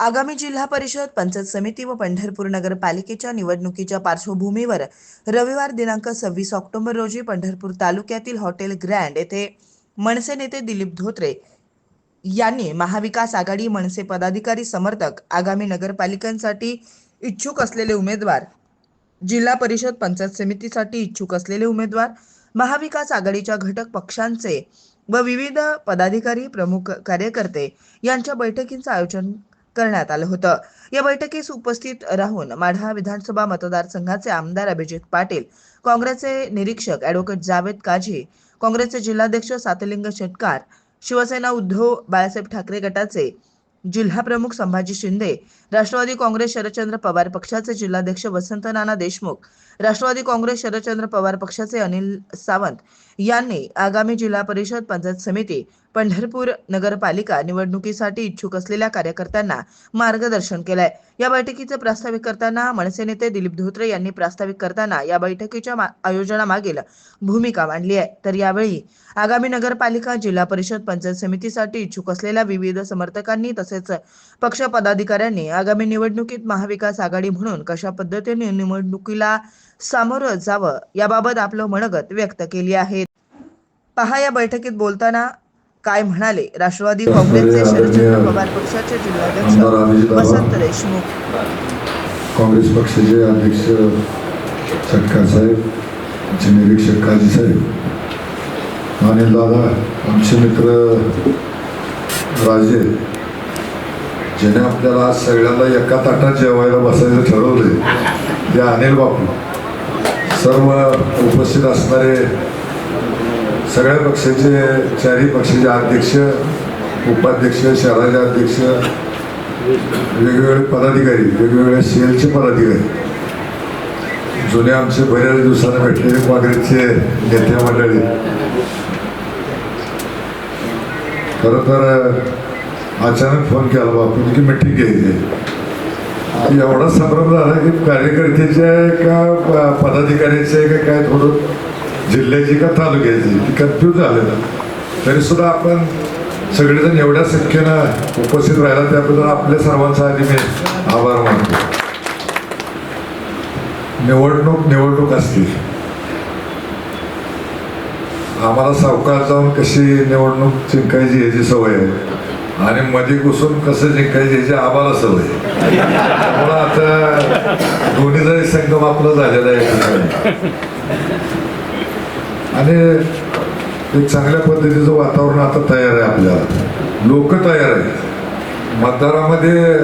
आगामी जिल्हा परिषद पंचायत समिती व पंढरपूर नगरपालिकेच्या निवडणुकीच्या पार्श्वभूमीवर रविवार दिनांक सव्वीस ऑक्टोबर रोजी पंढरपूर तालुक्यातील हॉटेल ग्रँड येथे मनसे नेते दिलीप धोत्रे यांनी महाविकास आघाडी मनसे पदाधिकारी समर्थक आगामी नगरपालिकांसाठी इच्छुक असलेले उमेदवार जिल्हा परिषद पंचायत समितीसाठी इच्छुक असलेले उमेदवार महाविकास आघाडीच्या घटक पक्षांचे व विविध पदाधिकारी प्रमुख कार्यकर्ते यांच्या बैठकींचं आयोजन करण्यात आलं होतं. या बैठकीस उपस्थित राहून माढा विधानसभा मतदारसंघाचे आमदार अभिजित पाटील काँग्रेसचे निरीक्षक ॲडव्होकेट जावेद काझी काँग्रेसचे जिल्हाध्यक्ष सातलिंग शेटकार शिवसेना उद्धव बाळासाहेब ठाकरे गटाचे जिल्हा प्रमुख संभाजी शिंदे राष्ट्रवादी काँग्रेस शरदचंद्र पवार पक्षाचे जिल्हाध्यक्ष वसंत नाना देशमुख राष्ट्रवादी काँग्रेस शरदचंद्र पवार पक्षाचे अनिल सावंत यांनी आगामी जिल्हा परिषद पंचायत समिती पंढरपूर नगरपालिका निवडणुकीसाठी इच्छुक असलेल्या कार्यकर्त्यांना मार्गदर्शन केलंय. या बैठकीचं प्रास्ताविक करताना मनसे नेते दिलीप धोत्रे यांनी प्रास्ताविक करताना या बैठकीच्या मा- आयोजनामागील भूमिका मांडली आहे. तर यावेळी आगामी नगरपालिका जिल्हा परिषद पंचायत समितीसाठी इच्छुक असलेल्या विविध समर्थकांनी तसेच पक्ष पदाधिकाऱ्यांनी आगामी निवडणुकीत महाविकास आघाडी म्हणून कशा पद्धतीने निवडणुकीला सामोरं जावं याबाबत आपलं मनगत व्यक्त केली आहे. पहा या बैठकीत बोलताना काय म्हणाले राष्ट्रवादी काँग्रेसचे शरदचंद्र पवार पक्षाचे जिल्हाध्यक्ष. वसंत देशमुख काँग्रेस पक्षाचे अध्यक्ष सटकार साहेब आमचे निरीक्षक काजी साहेब अनिल दादा आमचे मित्र राजे ज्याने आपल्याला आज सगळ्यांना एका ताटात जेवायला बसायचं ठरवलंय ते अनिल बापू सर्व उपस्थित असणारे सगळ्या पक्षाचे चारही पक्षाचे अध्यक्ष उपाध्यक्ष शहराचे अध्यक्ष वेगवेगळे पदाधिकारी वेगवेगळ्या सेलचे पदाधिकारी. जुने आमचे बऱ्याच दिवसांना भेटलेले काँग्रेसचे नेते मंडळी. खरं तर अचानक फोन केला बापून की मिटिंग घ्यायची. एवढा संभ्रम झाला की कार्यकर्त्याचे आहे का प- पदाधिकाऱ्याचे आहे का काय थोडं जिल्ह्याची का तालुक्याची? ती कन्फ्यूज झालेलं तरी सुद्धा आपण सगळेजण एवढ्या संख्येनं उपस्थित राहिला त्याबद्दल आपल्या सर्वांचा आधी मी आभार मानतो. निवडणूक निवडणूक असते आम्हाला सावकार जाऊन कशी निवडणूक जिंकायची याची सवय आहे. आणि मध्ये घुसून कसं जिंकायची याची आम्हाला सवय त्यामुळं आता दोन्हीचाही संगम आपला झालेला आहे. आणि एक चांगल्या पद्धतीचं वातावरण आता तयार आहे आपल्याला. लोक तयार आहेत. मतदारामध्ये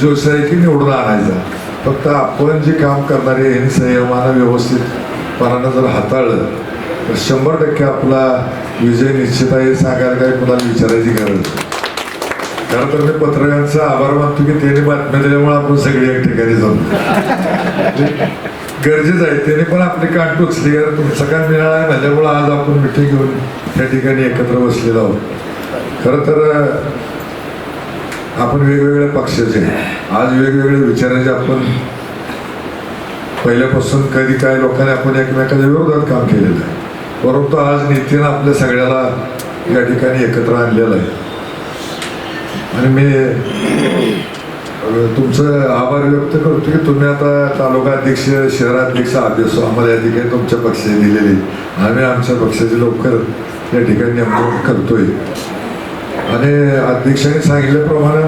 जोश आहे की निवडून आणायचा. फक्त आपण जे काम करणारे यांनी संयमानं व्यवस्थितपणानं जर हाताळलं तर शंभर टक्के आपला विजय निश्चित आहे सांगायला काही कुणाला विचारायची गरज खरं तर मी पत्रकारांचा आभार मानतो की त्यांनी बातम्या दिल्यामुळे आपण सगळी एक ठिकाणी जाऊ. गरजेचं आहे. त्याने पण आपली कान टोचली कारण तुमचा काय मिळाला आहे माझ्यामुळं आज आपण मिठी घेऊन त्या ठिकाणी एकत्र बसलेलो आहोत. खरं तर आपण वेगवेगळ्या पक्षाचे आज वेगवेगळे विचारांचे आपण पहिल्यापासून कधी काय लोकांनी आपण एकमेकाच्या विरोधात काम केलेलं आहे. परंतु आज नितीनं आपल्या सगळ्याला या ठिकाणी एकत्र आणलेलं आहे. आणि मी तुमचं आभार व्यक्त करतो की तुम्ही आता तालुका अध्यक्ष शहराध्यक्ष अभ्यास आम्हाला या ठिकाणी तुमच्या पक्षाने दिलेले. आम्ही आमच्या पक्षाचे लवकर या ठिकाणी नेमणूक करतोय. आणि अध्यक्षांनी सांगितल्याप्रमाणे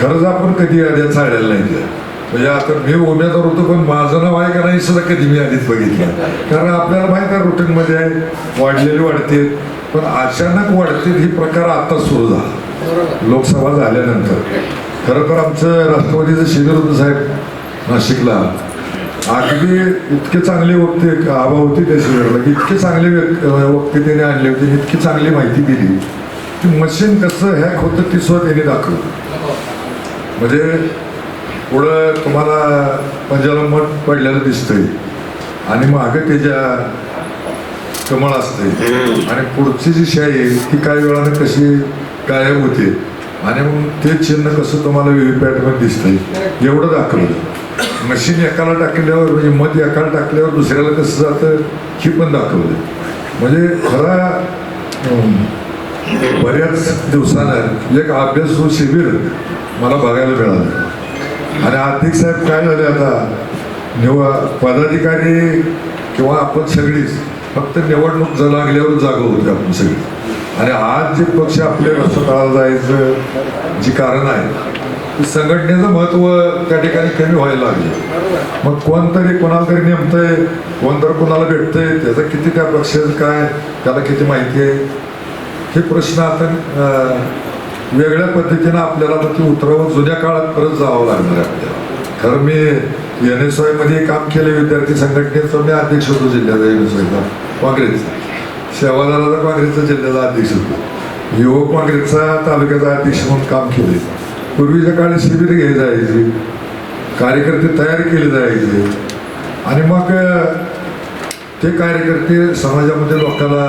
खरंच आपण कधी याद्या चाळलेल्या नाही म्हणजे आता मी उमेदवार होतो पण माझं नाव आहे का नाही सुद्धा कधी मी आधीच बघितलं कारण आपल्याला माहीत आहे रुटीनमध्ये आहे वाढलेली वाढते. पण अचानक वाढते ही प्रकार आता सुरू झाला. लोकसभा झाल्यानंतर. खरं तर आमचं राष्ट्रवादीचं शिबिर होतं साहेब नाशिकला. अगदी इतके चांगले वक्ते आबा होते त्या शिबिराला की इतके चांगले वक्ते त्याने आणले होते इतकी चांगली माहिती दिली. की मशीन कसं हॅक होतं ती सुद्धा त्याने दाखवलं. म्हणजे पुढं तुम्हाला पंजाला मठ पडलेलं दिसतंय. आणि मागं त्याच्या कमळ असते आणि पुढची जी शाई आहे ती काही वेळानं कशी गायब होते. आणि मग ते चिन्ह कसं तुम्हाला व्हीव्हीपॅटमध्ये दिसतंय एवढं दाखवलं. मशीन एकाला टाकल्यावर म्हणजे मत एकाला टाकल्यावर दुसऱ्याला कसं जातं हे पण दाखवलं. म्हणजे खरा बऱ्याच दिवसानं एक अभ्यास शिबिर मला बघायला मिळालं. आणि आर्थिक साहेब काय झाले आता? निवड पदाधिकारी किंवा आपण सगळीच फक्त निवडणूक लागल्यावर जागं होते आपण सगळी. आणि आज जे पक्ष आपले रस्त्याला जायचं जी कारण आहे संघटनेचं महत्त्व त्या ठिकाणी कमी व्हायला लागले. मग कोणतरी कोणाला तरी नेमतंय कोणतरी कोणाला भेटतंय त्याचं किती त्या पक्षाचं काय त्याला किती माहिती आहे? हे प्रश्न आता वेगळ्या पद्धतीनं आपल्याला ती उतरवून जुन्या काळात परत जावं लागणार आहे आपल्याला. खरं मी एन एसमध्ये काम केले विद्यार्थी संघटनेचं मी अध्यक्ष होतो जिल्ह्याचा एन एस वायचा काँग्रेसचा. सेवादाराचा काँग्रेसचा जिल्ह्याचा अध्यक्ष होतो. युवक काँग्रेसचा तालुक्याचा अध्यक्ष म्हणून काम केले पूर्वीच्या काळी शिबिर घ्यायला जायची कार्यकर्ते तयार केले जायचे. आणि मग ते कार्यकर्ते समाजामध्ये लोकांना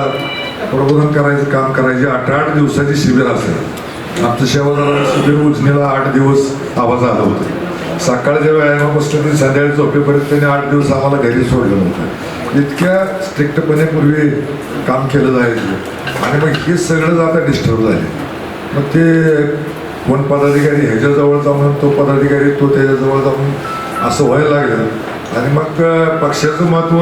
प्रबोधन करायचं काम करायचे. आठ आठ दिवसाची शिबिर असेल. आमचं सेवादाराला शिबिर उजनीला आठ दिवस आवाज आला होतं. सकाळच्या व्यायामापासून ते संध्याकाळी झोपेपर्यंत त्यांनी आठ दिवस आम्हाला घरी सोडलं नव्हतं. इतक्या स्ट्रिक्टपणे पूर्वी काम केलं जायचं. आणि मग हे सगळं आता डिस्टर्ब झाले. मग ते कोण पदाधिकारी ह्याच्याजवळ जाऊन तो पदाधिकारी तो त्याच्याजवळ जाऊन असं व्हायला लागलं. आणि मग पक्षाचं महत्त्व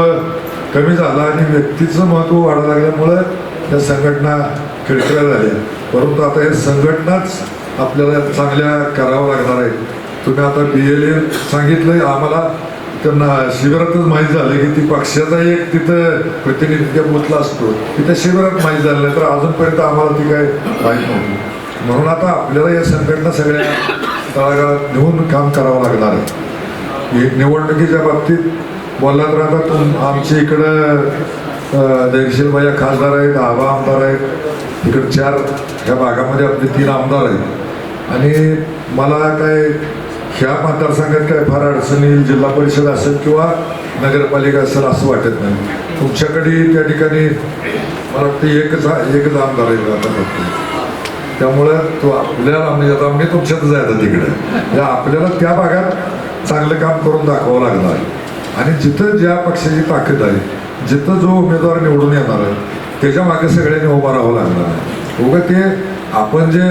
कमी झालं आणि व्यक्तीचं महत्त्व वाढायला लागल्यामुळं त्या संघटना खिळखिळ्या झाल्या. परंतु आता हे संघटनाच आपल्याला चांगल्या करावं लागणार आहे. तुम्ही आता बी एल ए सांगितलं आम्हाला त्यांना शिबिरातच माहीत झालं की ती पक्षाचा एक तिथं प्रतिनिधी त्या बूथला असतो. तिथं शिबिरात माहीत झालं नाही तर अजूनपर्यंत आम्हाला ती काय माहीत नव्हती. म्हणून आता आपल्याला या संघटना सगळ्या तळागाळात घेऊन काम करावं लागणार आहे. निवडणुकीच्या बाबतीत बोलला तर आता तुम आमच्या इकडं दर्शील बाया खासदार आहेत आबा आमदार आहेत. इकडं चार ह्या भागामध्ये आपले तीन आमदार आहेत. आणि मला काय ह्या मतदारसंघात काय फार अडचण येईल जिल्हा परिषद असेल किंवा नगरपालिका असेल असं वाटत नाही. तुमच्याकडे त्या ठिकाणी मला वाटतं एकच एकच आमदार आहे आता फक्त. त्यामुळं तो आपल्याला म्हणजे आता मी तुमच्यातच जायचं तिकडे. म्हणजे आपल्याला त्या भागात चांगलं काम करून दाखवावं लागणार. आणि जिथं ज्या पक्षाची ताकद आहे जिथं जो उमेदवार निवडून येणार आहे त्याच्यामागे सगळ्यांनी उभा राहावं लागणार. आहे उगा ते आपण जे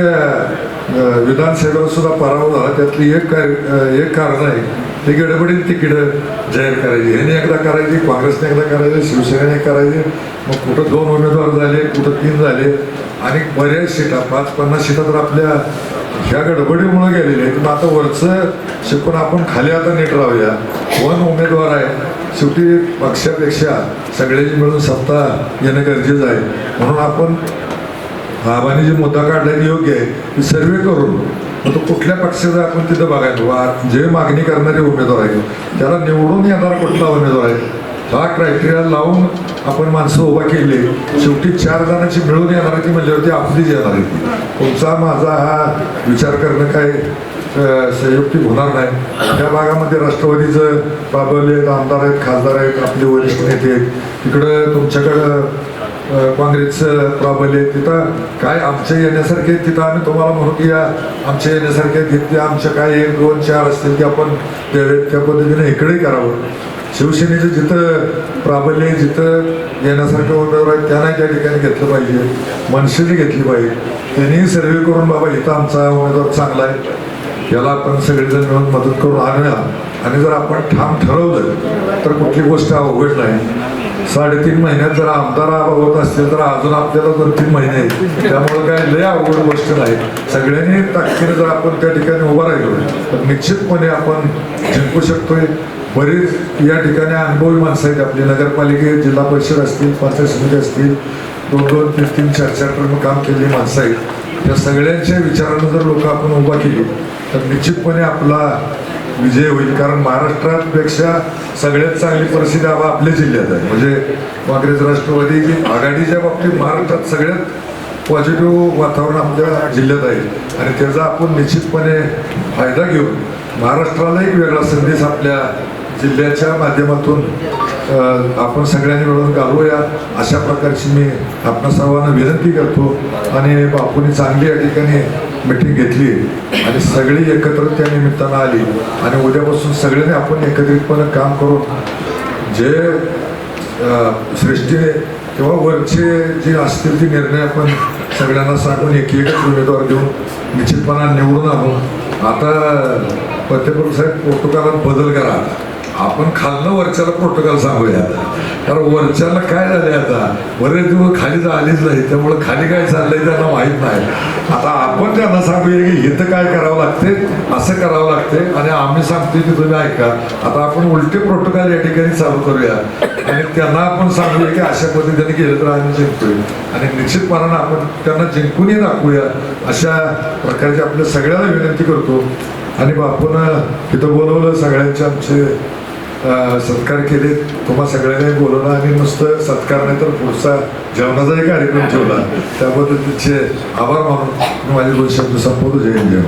विधानसभेवर सुद्धा पराभव झाला. त्यातली एक कार एक कारण आहे ते गडबडीत तिकीटं जाहीर करायची. ह्याने एकदा करायची काँग्रेसने एकदा करायची शिवसेनेने करायची. मग कुठं दोन उमेदवार झाले कुठं तीन झाले. आणि बऱ्याच सीटा पाच पन्नास सीटा तर आपल्या ह्या गडबडीमुळे गेलेल्या आहेत. मग आता वरचं शिकून आपण खाली आता नीट राहूया. वन उमेदवार आहे? शेवटी पक्षापेक्षा सगळ्यांनी मिळून सत्ता येणं गरजेचं आहे. म्हणून आपण बाबांनी जे मुद्दा काढला ते योग्य आहे की सर्वे करून मग तो कुठल्या पक्षाचा आपण तिथं बघायचो? वा जे मागणी करणारे उमेदवार आहेत त्याला निवडून येणारा कुठला उमेदवार आहे? हा क्रायटेरिया लावून आपण माणसं उभा केली शेवटी चार जणांची मिळून येणार ती म्हणल्यावरती आपलीच येणार आहे तुमचा माझा हा विचार करणं काय संयुक्तिक होणार नाही. त्या भागामध्ये राष्ट्रवादीचं बाबले आहेत आमदार आहेत खासदार आहेत आपले वरिष्ठ नेते आहेत. तिकडं तुमच्याकडं काँग्रेसचं प्राबल्य आहे. तिथं. काय आमचे येण्यासारखे तिथं आम्ही तुम्हाला म्हणू की या आमच्या येण्यासारखे घेतले आमच्या काय एक दोन चार असतील ते आपण द्यावेत त्या पद्धतीने इकडे करावं. शिवसेनेचं जिथं प्राबल्य आहे जिथं येण्यासारखे उमेदवार आहेत त्यांना त्या ठिकाणी घेतलं पाहिजे. मनसेने घेतली पाहिजे. त्यांनी सर्वे करून बाबा इथं आमचा उमेदवार चांगला आहे. याला आपण सगळेजण मिळून मदत करून आणूया आणि जर आपण ठाम ठरवलं तर कुठली गोष्ट अवघड नाही. साडेतीन महिन्यात जर आमदार होत असतील तर अजून आपल्याला दोन तीन महिने आहेत. त्यामुळे काय लय अवघड गोष्ट नाही. सगळ्यांनी ताकदीने जर आपण त्या ठिकाणी उभा राहिलो तर निश्चितपणे आपण जिंकू शकतोय. बरीच या ठिकाणी अनुभवी माणसं आहेत आपली. नगरपालिकेत जिल्हा परिषद असतील पंचायत समिती असतील दोन दोन तीन तीन चार चार टर्म काम केलेली माणसं आहेत. त्या सगळ्यांच्या विचारानं जर लोक आपण उभा केली तर निश्चितपणे आपला विजय होईल. कारण महाराष्ट्रापेक्षा सगळ्यात चांगली परिस्थिती आबा आपल्या जिल्ह्यात आहे. म्हणजे काँग्रेस राष्ट्रवादी आघाडीच्या बाबतीत महाराष्ट्रात सगळ्यात पॉझिटिव्ह वातावरण आपल्या जिल्ह्यात आहे. आणि त्याचा आपण निश्चितपणे फायदा घेऊन महाराष्ट्राला एक वेगळा संदेश आपल्या जिल्ह्याच्या माध्यमातून आपण सगळ्यांनी मिळून घालूया. अशा प्रकारची मी आपणा सर्वांना विनंती करतो. आणि बापूंनी चांगली या ठिकाणी मिटिंग घेतली आणि सगळी एकत्र त्या निमित्तानं आली. आणि उद्यापासून सगळ्यांनी आपण एकत्रितपणे काम करून जे सृष्टीने किंवा वरचे जे असतील ते निर्णय आपण सगळ्यांना सांगून एक एकच उमेदवार देऊन निश्चितपणा निवडून आणून आता फतेपूर साहेब पोर्तुगालात बदल करा. आपण खालनं वरच्याला प्रोटोकॉल सांगूया. कारण वरच्याला काय झाले आता? बरेच दिवस खाली आलीच नाही त्यामुळे खाली काय चाललंय त्यांना माहीत नाही. आता आपण त्यांना सांगूया की इथं काय करावं लागते असं करावं लागते आणि आम्ही सांगतोय की तुम्ही ऐका. आता आपण उलटे प्रोटोकॉल या ठिकाणी चालू करूया. आणि त्यांना आपण सांगूया की अशा पद्धतीने केलं तर आम्ही जिंकतोय. आणि निश्चितपणानं आपण त्यांना जिंकूनही दाखवूया. अशा प्रकारची आपल्या सगळ्याला विनंती करतो. आणि बापून तिथं बोलवलं सगळ्यांचे आमचे सत्कार केले तुम्हा सगळ्यांनी बोलवलं आणि नुसतं सत्कार नाही तर पुढचा जेवणाचाही कार्यक्रम ठेवला. त्याबद्दल तिचे आभार मानून माझे दोन शब्द संपवतो. जय हिंद जय